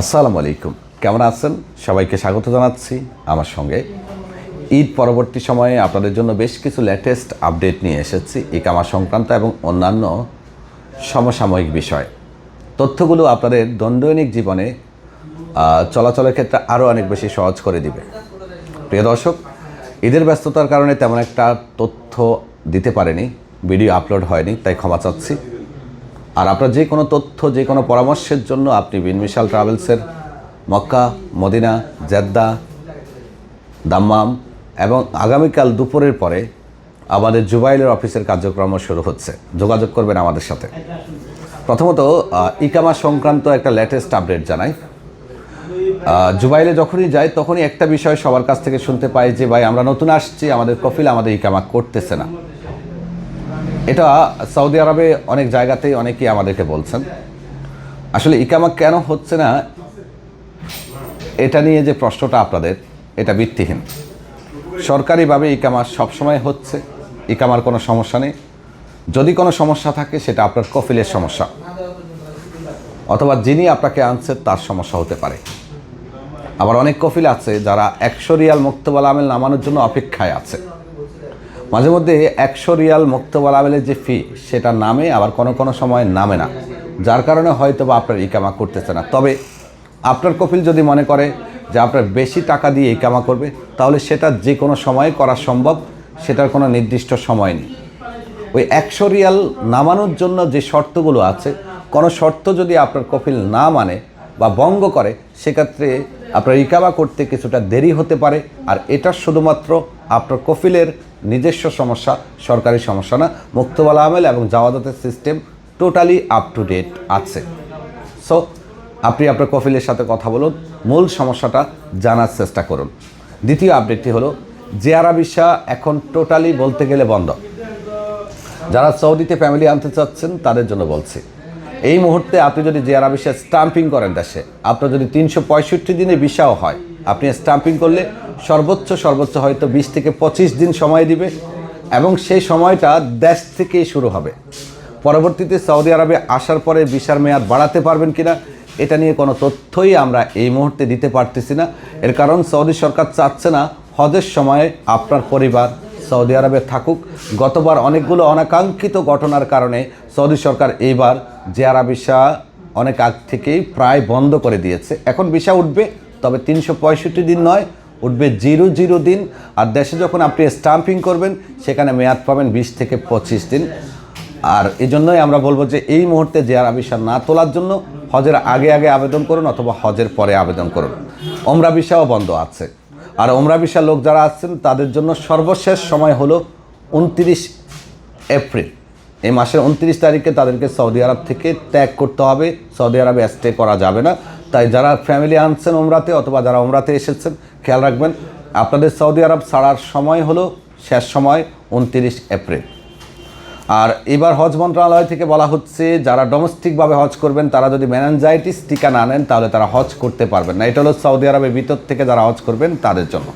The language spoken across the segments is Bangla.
আসসালামু আলাইকুম। কেমন আছেন? সবাইকে স্বাগত জানাচ্ছি আমার সঙ্গে। ঈদ পরবর্তী সময়ে আপনাদের জন্য বেশ কিছু লেটেস্ট আপডেট নিয়ে এসেছি, ইকামা সংক্রান্ত এবং অন্যান্য সমসাময়িক বিষয়। তথ্যগুলো আপনাদের দৈনন্দিন জীবনে চলাচলের ক্ষেত্রে আরও অনেক বেশি সহজ করে দিবে। প্রিয় দর্শক, ঈদের ব্যস্ততার কারণে তেমন একটা তথ্য দিতে পারেনি, ভিডিও আপলোড হয়নি, তাই ক্ষমা চাচ্ছি। আর আপনার যে কোনো তথ্য, যে কোনো পরামর্শের জন্য আপনি বিনমিশাল ট্রাভেলসের মক্কা, মদিনা, জেদ্দা, দাম্মাম এবং আগামীকাল দুপুরের পরে আমাদের জুবাইলের অফিসের কার্যক্রম শুরু হচ্ছে। যোগাযোগ করবেন আমাদের সাথে। প্রথমত ইকামা সংক্রান্ত একটা লেটেস্ট আপডেট জানাই। জুবাইলে যখনই যাই, তখনই একটা বিষয় সবার কাছ থেকে শুনতে পাই যে, ভাই, আমরা নতুন আসছি, আমাদের কফিল আমাদের ইকামা করতেছে না। এটা সৌদি আরবে অনেক জায়গাতেই অনেকেই আমাদেরকে বলছেন। আসলে ইকামা কেন হচ্ছে না, এটা নিয়ে যে প্রশ্নটা আপনাদের, এটা ভিত্তিহীন। সরকারিভাবে ইকামা সবসময় হচ্ছে, ইকামার কোনো সমস্যা নেই। যদি কোনো সমস্যা থাকে, সেটা আপনার কফিলের সমস্যা। অথবা যিনি আপনাকে আনছে, তার সমস্যা হতে পারে। আবার অনেক কফিল আছে যারা একশো রিয়াল মুক্তবাল আমেল নামানোর জন্য অপেক্ষায় আছে। মাঝে মধ্যে একশো রিয়াল আমেলের যে ফি সেটা নামে আবার কোনো কোনো সময় নামে না। যার কারণে হয়তো বা আপনার ইকামা করতেছে না। তবে আপনার কপিল যদি মনে করে যে আপনার বেশি টাকা দিয়ে ইকামা করবে, তাহলে সেটা যে কোনো সময়ে করা সম্ভব, সেটার কোনো নির্দিষ্ট সময় নেই। ওই একশো রিয়াল নামানোর জন্য যে শর্তগুলো আছে, কোনো শর্ত যদি আপনার কপিল না মানে বা বঙ্গ করে, সেক্ষেত্রে আপনার ইকামা করতে কিছুটা দেরি হতে পারে। আর এটা শুধুমাত্র আপনার কফিলের নিজস্ব সমস্যা, সরকারি সমস্যা না, মুক্তবালা আমেল এবং জাওয়াদাতের system totally up to date আছে। সো আপনি আপনার কফিলের সাথে কথা বলুন, মূল সমস্যাটা জানার চেষ্টা করুন। দ্বিতীয় আপডেটটি হলো, জেয়ারা ভিসা এখন টোটালি বলতে গেলে বন্ধ। যারা সৌদিতে ফ্যামিলি আনতে চাচ্ছেন, তাদের জন্য বলছি। এই মুহূর্তে আপনি যদি জেয়ারা ভিসা স্টাম্পিং করেন দেশে, আপনার যদি তিনশো পঁয়ষট্টি দিনে ভিসাও হয়, আপনি স্টাম্পিং করলে সর্বোচ্চ সর্বোচ্চ হয়তো বিশ থেকে পঁচিশ দিন সময় দিবে এবং সেই সময়টা দেশ থেকেই শুরু হবে। পরবর্তীতে সৌদি আরবে আসার পরে ভিসার মেয়াদ বাড়াতে পারবেন কিনা, এটা নিয়ে কোনো তথ্যই আমরা এই মুহূর্তে দিতে পারতেছি না। এর কারণ সৌদি সরকার চাচ্ছে না হজের সময়ে আপনার পরিবার সৌদি আরবে থাকুক, গতবার অনেকগুলো অনাকাঙ্ক্ষিত ঘটনার কারণে সৌদি সরকার এইবার জেয়ারা ভিসা অনেক আগ থেকেই প্রায় বন্ধ করে দিয়েছে। এখন ভিসা উঠবে, তবে তিনশো পঁয়ষট্টি দিন নয়, উঠবে জিরো জিরো দিন। আর দেশে যখন আপনি স্টাম্পিং করবেন, সেখানে মেয়াদ পাবেন বিশ থেকে পঁচিশ দিন। আর এই জন্যই আমরা বলব যে এই মুহূর্তে জেয়ারা ভিসা না তোলার জন্য হজের আগে আগে আবেদন করুন অথবা হজের পরে আবেদন করুন। ওমরা ভিসাও বন্ধ আছে। আর ওমরা বিশাল লোক যারা আছেন, তাদের জন্য সর্বশেষ সময় হলো উনত্রিশ এপ্রিল। এই মাসের উনত্রিশ তারিখে তাদেরকে সৌদি আরব থেকে ত্যাগ করতে হবে। সৌদি আরবে স্টে করা যাবে না। তাই যারা ফ্যামিলি আনছেন ওমরাতে অথবা যারা ওমরাতে এসেছেন, খেয়াল রাখবেন, আপনাদের সৌদি আরব ছাড়ার সময় হলো শেষ সময় উনত্রিশ এপ্রিল। আর এবার হজ মন্ত্রণালয় থেকে বলা হচ্ছে, যারা ডোমেস্টিকভাবে হজ করবেন, তারা যদি ম্যানেঞ্জাইটিস টিকা না নেন, তাহলে তারা হজ করতে পারবেন না। এটা হলো সৌদি আরবের ভিতর থেকে যারা হজ করবেন, তাদের জন্য।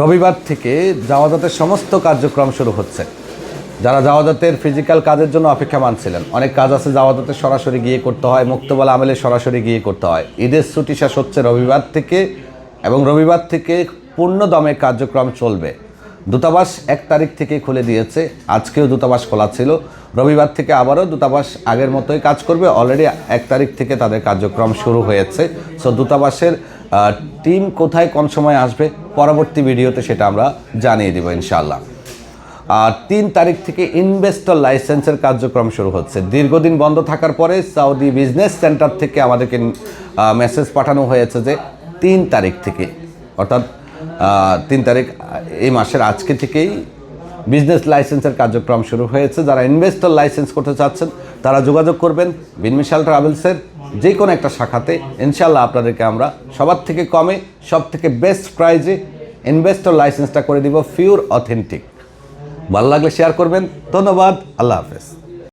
রবিবার থেকে জাওয়াজাতের সমস্ত কার্যক্রম শুরু হচ্ছে। যারা জাওয়াজাতের ফিজিক্যাল কাজের জন্য অপেক্ষা মানছিলেন অনেক কাজ আছে জাওয়াজাতে সরাসরি গিয়ে করতে হয়, মুক্তবালা আমেলে সরাসরি গিয়ে করতে হয়। ঈদের ছুটি শেষ হচ্ছে রবিবার থেকে এবং রবিবার থেকে পূর্ণ দমে কার্যক্রম চলবে। দূতাবাস এক তারিখ থেকে খুলে দিয়েছে। আজকেও দূতাবাস খোলা ছিল। রবিবার থেকে আবারও দূতাবাস আগের মতোই কাজ করবে। অলরেডি এক তারিখ থেকে তাদের কার্যক্রম শুরু হয়েছে। সো দূতাবাসের টিম কোথায়, কোন সময় আসবে, পরবর্তী ভিডিওতে সেটা আমরা জানিয়ে দেবো ইনশাআল্লাহ। আর তিন তারিখ থেকে ইনভেস্টর লাইসেন্সের কার্যক্রম শুরু হচ্ছে। দীর্ঘদিন বন্ধ থাকার পরে সাউদি বিজনেস সেন্টার থেকে আমাদেরকে মেসেজ পাঠানো হয়েছে যে তিন তারিখ থেকে, অর্থাৎ তিন তারিখ এই মাসের আজকে থেকেই বিজনেস লাইসেন্সের কার্যক্রম শুরু হয়েছে। যারা ইনভেস্টর লাইসেন্স করতে চাচ্ছেন, তারা যোগাযোগ করবেন বিনমিশাল ট্রাভেলসের যে কোনো একটা শাখাতে। ইনশাল্লাহ আপনাদেরকে আমরা সবার থেকে কমে সব থেকে বেস্ট প্রাইজে ইনভেস্টর লাইসেন্সটা করে দিব পিওর অথেন্টিক ভালো লাগলে শেয়ার করবেন। ধন্যবাদ। আল্লাহ হাফেজ।